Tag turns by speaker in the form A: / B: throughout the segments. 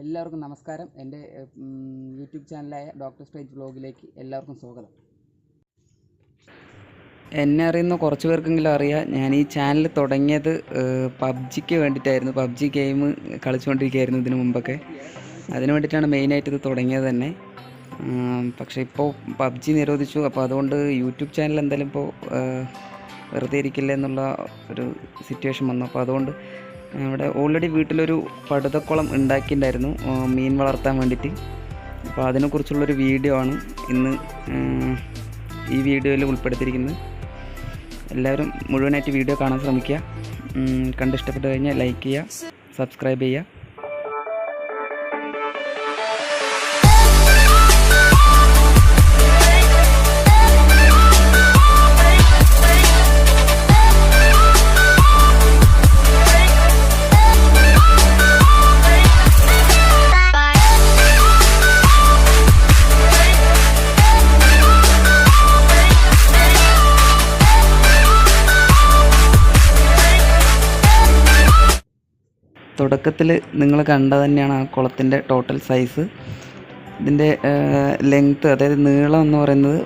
A: എല്ലാവർക്കും നമസ്കാരം. എന്റെ യൂട്യൂബ് ചാനലായ ഡോക്ടർ സ്റ്റേജ് ബ്ലോഗിലേക്ക് എല്ലാവർക്കും സ്വാഗതം. എന്നെ അറിയുന്ന കുറച്ച് പേർക്കെങ്കിലും അറിയാം ഞാൻ ഈ ചാനൽ തുടങ്ങിയത് പബ്ജിക്ക് വേണ്ടിയിട്ടായിരുന്നു. പബ്ജി ഗെയിം കളിച്ചുകൊണ്ടിരിക്കുകയായിരുന്നു ഇതിനു മുമ്പൊക്കെ. അതിന് വേണ്ടിയിട്ടാണ് മെയിനായിട്ട് ഇത് തുടങ്ങിയത് തന്നെ. പക്ഷേ ഇപ്പോൾ പബ്ജി നിരോധിച്ചു. അപ്പോൾ അതുകൊണ്ട് യൂട്യൂബ് ചാനൽ എന്തായാലും ഇപ്പോൾ വെറുതെ ഇരിക്കില്ല എന്നുള്ള ഒരു സിറ്റുവേഷൻ വന്നു. അപ്പോൾ അതുകൊണ്ട് ഇവിടെ ഓൾറെഡി വീട്ടിലൊരു പടുതക്കുളം ഉണ്ടാക്കിയിട്ടുണ്ടായിരുന്നു മീൻ വളർത്താൻ വേണ്ടിയിട്ട്. അപ്പോൾ അതിനെക്കുറിച്ചുള്ളൊരു വീഡിയോ ആണ് ഇന്ന് ഈ വീഡിയോയിൽ ഉൾപ്പെടുത്തിയിരിക്കുന്നത്. എല്ലാവരും മുഴുവനായിട്ട് വീഡിയോ കാണാൻ ശ്രമിക്കുക. കണ്ടിഷ്ടപ്പെട്ട് കഴിഞ്ഞാൽ ലൈക്ക് ചെയ്യുക സബ്സ്ക്രൈബ് ചെയ്യുക. തുടക്കത്തിൽ നിങ്ങൾ കണ്ട തന്നെയാണ് ആ കുളത്തിന്റെ ടോട്ടൽ സൈസ് ഇതിന്റെ ലെങ്ത്ത് അതായത് നീളം എന്ന് പറയുന്നത്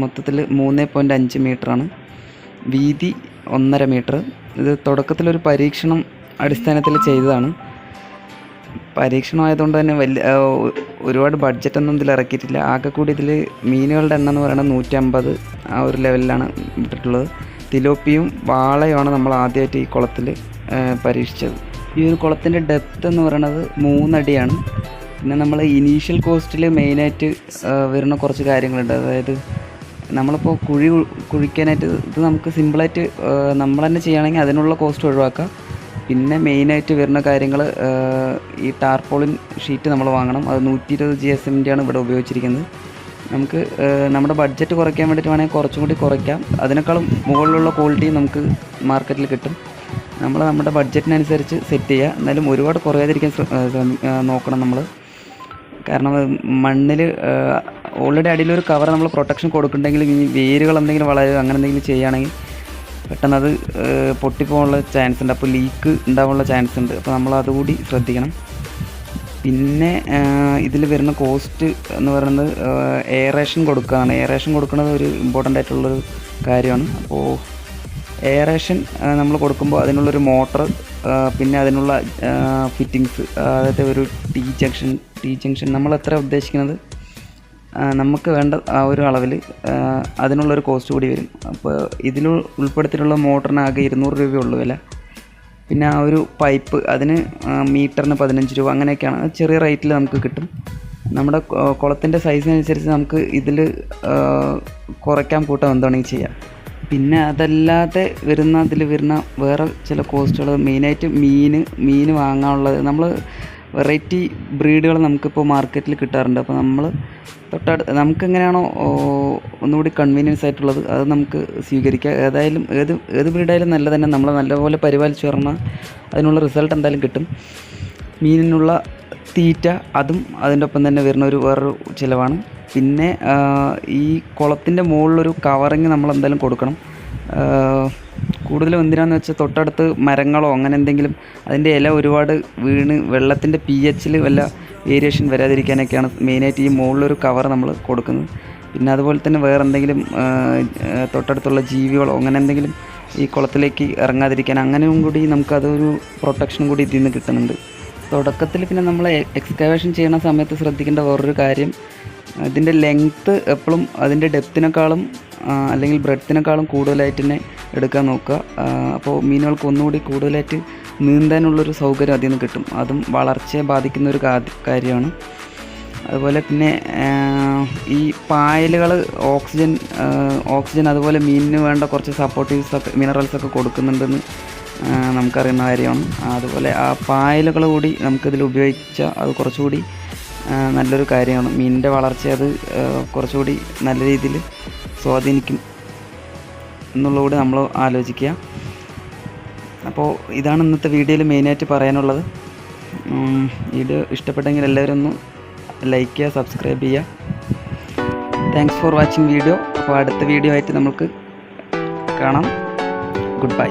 A: മൊത്തത്തിൽ മൂന്ന് പോയിന്റ് അഞ്ച് മീറ്ററാണ് വീതി ഒന്നര മീറ്റർ ഇത് തുടക്കത്തിലൊരു പരീക്ഷണം അടിസ്ഥാനത്തിൽ ചെയ്തതാണ്. പരീക്ഷണമായതുകൊണ്ട് തന്നെ വലിയ ഒരുപാട് ബഡ്ജറ്റൊന്നും ഇതിൽ ഇറക്കിയിട്ടില്ല. ആകെ കൂടി ഇതിൽ മീനുകളുടെ എണ്ണം എന്ന് പറയുന്നത് നൂറ്റമ്പത് ആ ഒരു ലെവലിലാണ് ഇട്ടിട്ടുള്ളത് തിലോപ്പിയും വാളയുമാണ് നമ്മൾ ആദ്യമായിട്ട് ഈ കുളത്തിൽ പരീക്ഷിച്ചത്. ഈ ഒരു കുളത്തിന്റെ ഡെപ്ത് എന്ന് പറയുന്നത് മൂന്നടിയാണ്. പിന്നെ നമ്മൾ ഇനീഷ്യൽ കോസ്റ്റിൽ മെയിനായിട്ട് വരുന്ന കുറച്ച് കാര്യങ്ങളുണ്ട്. അതായത് നമ്മളിപ്പോൾ കുഴി കുഴിക്കാനായിട്ട് ഇത് നമുക്ക് സിമ്പിളായിട്ട് നമ്മൾ തന്നെ ചെയ്യുകയാണെങ്കിൽ അതിനുള്ള കോസ്റ്റ് ഒഴിവാക്കാം. പിന്നെ മെയിനായിട്ട് വരുന്ന കാര്യങ്ങൾ ഈ ടാർപോളിൻ ഷീറ്റ് നമ്മൾ വാങ്ങണം. അത് നൂറ്റി ഇരുപത് ജി എസ് എമ്മിന്റെയാണ് ഇവിടെ ഉപയോഗിച്ചിരിക്കുന്നത്. നമുക്ക് നമ്മുടെ ബഡ്ജറ്റ് കുറയ്ക്കാൻ വേണ്ടിയിട്ട് വേണമെങ്കിൽ കുറച്ചും കൂടി കുറയ്ക്കാം. അതിനേക്കാളും മുകളിലുള്ള ക്വാളിറ്റി നമുക്ക് മാർക്കറ്റിൽ കിട്ടും. നമ്മൾ നമ്മുടെ ബഡ്ജറ്റിനനുസരിച്ച് സെറ്റ് ചെയ്യുക എന്നാലും ഒരുപാട് കുറയാതിരിക്കാൻ നോക്കണം നമ്മൾ കാരണം മണ്ണിൽ ഓൾറെഡി അടിയിൽ ഒരു കവർ നമ്മൾ പ്രൊട്ടക്ഷൻ കൊടുക്കുന്നുണ്ടെങ്കിൽ ഇനി വേരുകൾ എന്തെങ്കിലും വളരുക അങ്ങനെ എന്തെങ്കിലും ചെയ്യുകയാണെങ്കിൽ പെട്ടെന്ന് അത് പൊട്ടിപ്പോകാനുള്ള ചാൻസ് ഉണ്ട്. അപ്പോൾ ലീക്ക് ഉണ്ടാവാനുള്ള ചാൻസ് ഉണ്ട്. അപ്പോൾ നമ്മൾ അതുകൂടി ശ്രദ്ധിക്കണം. പിന്നെ ഇതിൽ വരുന്ന കോസ്റ്റ് എന്ന് പറയുന്നത് എയറേഷൻ കൊടുക്കുകയാണ് എയറേഷൻ കൊടുക്കുന്നത് ഒരു ഇമ്പോർട്ടന്റ് ആയിട്ടുള്ളൊരു കാര്യമാണ്. അപ്പോൾ എയറേഷൻ നമ്മൾ കൊടുക്കുമ്പോൾ അതിനുള്ളൊരു മോട്ടർ പിന്നെ അതിനുള്ള ഫിറ്റിങ്സ് അതായത് ഒരു ടി ജംഗ്ഷൻ ടി ജംഗ്ഷൻ നമ്മൾ എത്ര ഉദ്ദേശിക്കുന്നത്? നമുക്ക് വേണ്ട ആ ഒരു അളവിൽ അതിനുള്ളൊരു കോസ്റ്റ് കൂടി വരും. അപ്പോൾ ഇതിൽ ഉൾപ്പെടുത്തിയിട്ടുള്ള മോട്ടറിന് ആകെ ഇരുന്നൂറ് രൂപയുള്ളൂ വില. പിന്നെ ആ ഒരു പൈപ്പ് അതിന് മീറ്ററിന് പതിനഞ്ച് രൂപ അങ്ങനെയൊക്കെയാണ്. ചെറിയ റേറ്റിൽ നമുക്ക് കിട്ടും. നമ്മുടെ കുളത്തിന്റെ സൈസിനനുസരിച്ച് നമുക്ക് ഇതിൽ കുറയ്ക്കാൻ കൂട്ടാൻ എന്താണെങ്കിൽ ചെയ്യാം? പിന്നെ അതല്ലാതെ വരുന്ന അതിൽ വരുന്ന വേറെ ചില കോസ്റ്റുകൾ മെയിനായിട്ട് മീൻ മീൻ വാങ്ങാനുള്ളത്. നമ്മൾ വെറൈറ്റി ബ്രീഡുകൾ നമുക്കിപ്പോൾ മാർക്കറ്റിൽ കിട്ടാറുണ്ട്. അപ്പോൾ നമ്മൾ തൊട്ടടു നമുക്ക് എങ്ങനെയാണോ ഒന്നുകൂടി കൺവീനിയൻസ് ആയിട്ടുള്ളത് അത് നമുക്ക് സ്വീകരിക്കാം. ഏതായാലും ഏത് ഏത് ബ്രീഡായാലും നല്ല തന്നെ നമ്മൾ നല്ലപോലെ പരിപാലിച്ച് പറഞ്ഞാൽ അതിനുള്ള റിസൾട്ട് എന്തായാലും കിട്ടും. മീനിനുള്ള തീറ്റ അതും അതിന്റെ ഒപ്പം തന്നെ വരുന്ന ഒരു വേറൊരു ചിലവാണ്. പിന്നെ ഈ കുളത്തിന്റെ മുകളിലൊരു കവറിങ് നമ്മൾ എന്തായാലും കൊടുക്കണം കൂടുതലും എന്തിനാന്ന് വെച്ചാൽ തൊട്ടടുത്ത് മരങ്ങളോ അങ്ങനെ എന്തെങ്കിലും അതിന്റെ ഇല ഒരുപാട് വീണ് വെള്ളത്തിന്റെ പി എച്ചിൽ വല്ല വേരിയേഷൻ വരാതിരിക്കാനൊക്കെയാണ് മെയിനായിട്ട് ഈ മുകളിലൊരു കവർ നമ്മൾ കൊടുക്കുന്നത്. പിന്നെ അതുപോലെ തന്നെ വേറെ എന്തെങ്കിലും തൊട്ടടുത്തുള്ള ജീവികളോ അങ്ങനെ എന്തെങ്കിലും ഈ കുളത്തിലേക്ക് ഇറങ്ങാതിരിക്കാൻ അങ്ങനെയും കൂടി നമുക്കതൊരു പ്രൊട്ടക്ഷനും കൂടി ഇതിൽ നിന്ന് കിട്ടുന്നുണ്ട്. തുടക്കത്തിൽ പിന്നെ നമ്മൾ എക്സ്കവേഷൻ ചെയ്യുന്ന സമയത്ത് ശ്രദ്ധിക്കേണ്ട വേറൊരു കാര്യം ഇതിന്റെ ലെങ്ത്ത് എപ്പോഴും അതിന്റെ ഡെപ്തിനേക്കാളും അല്ലെങ്കിൽ ബ്രെഡ്ത്തിനേക്കാളും കൂടുതലായിട്ട് തന്നെ എടുക്കാൻ നോക്കുക. അപ്പോൾ മീനുകൾക്ക് ഒന്നുകൂടി കൂടുതലായിട്ട് നീന്താനുള്ളൊരു സൗകര്യം അതിൽ നിന്ന് കിട്ടും. അതും വളർച്ചയെ ബാധിക്കുന്ന ഒരു കാര്യമാണ്. അതുപോലെ പിന്നെ ഈ പായലുകൾ ഓക്സിജൻ ഓക്സിജൻ അതുപോലെ മീനിന് വേണ്ട കുറച്ച് സപ്പോർട്ടീവ്സ് ഒക്കെ മിനറൽസ് ഒക്കെ കൊടുക്കുന്നുണ്ടെന്ന് നമുക്കറിയുന്ന കാര്യമാണ്. അതുപോലെ ആ പായലുകൾ കൂടി നമുക്കിതിൽ ഉപയോഗിച്ചാൽ അത് കുറച്ചുകൂടി നല്ലൊരു കാര്യമാണ്. മീനിന്റെ വളർച്ച അത് കുറച്ചുകൂടി നല്ല രീതിയിൽ സ്വാധീനിക്കും എന്നുള്ളതുകൂടി നമ്മൾ ആലോചിക്കുക. അപ്പോൾ ഇതാണ് ഇന്നത്തെ വീഡിയോയിൽ മെയിനായിട്ട് പറയാനുള്ളത്. വീഡിയോ ഇഷ്ടപ്പെട്ടെങ്കിൽ എല്ലാവരും ഒന്ന് ലൈക്ക് ചെയ്യുക സബ്സ്ക്രൈബ് ചെയ്യുക. താങ്ക്സ് ഫോർ വാച്ചിങ് വീഡിയോ അപ്പോൾ അടുത്ത വീഡിയോ ആയിട്ട് നമുക്ക് കാണാം. Good bye